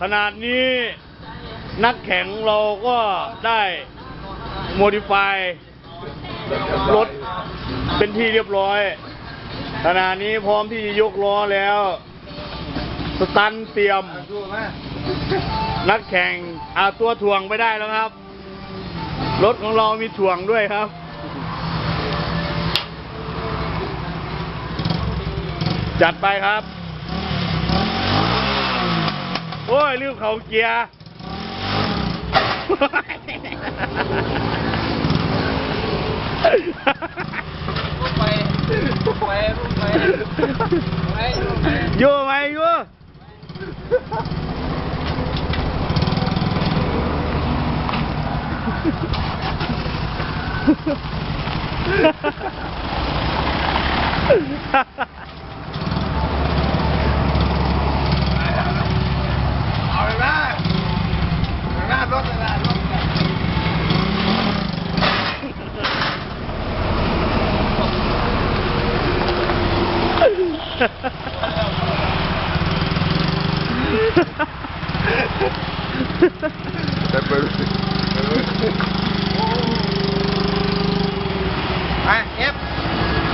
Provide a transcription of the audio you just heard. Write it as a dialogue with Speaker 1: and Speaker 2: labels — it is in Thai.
Speaker 1: ขนาดนี้นักแข่งเราก็ได้โมดิฟายรถเป็นที่เรียบร้อย ขณะนี้พร้อมที่จะยกล้อแล้ว สตันเตรียม นักแข่งอาตัวถ่วงไปได้แล้วครับ รถของเรามีถ่วงด้วยครับจัดไปครับ
Speaker 2: ơi lưu
Speaker 3: khẩu chìa vô mày vô.
Speaker 2: ha ha ha that bird.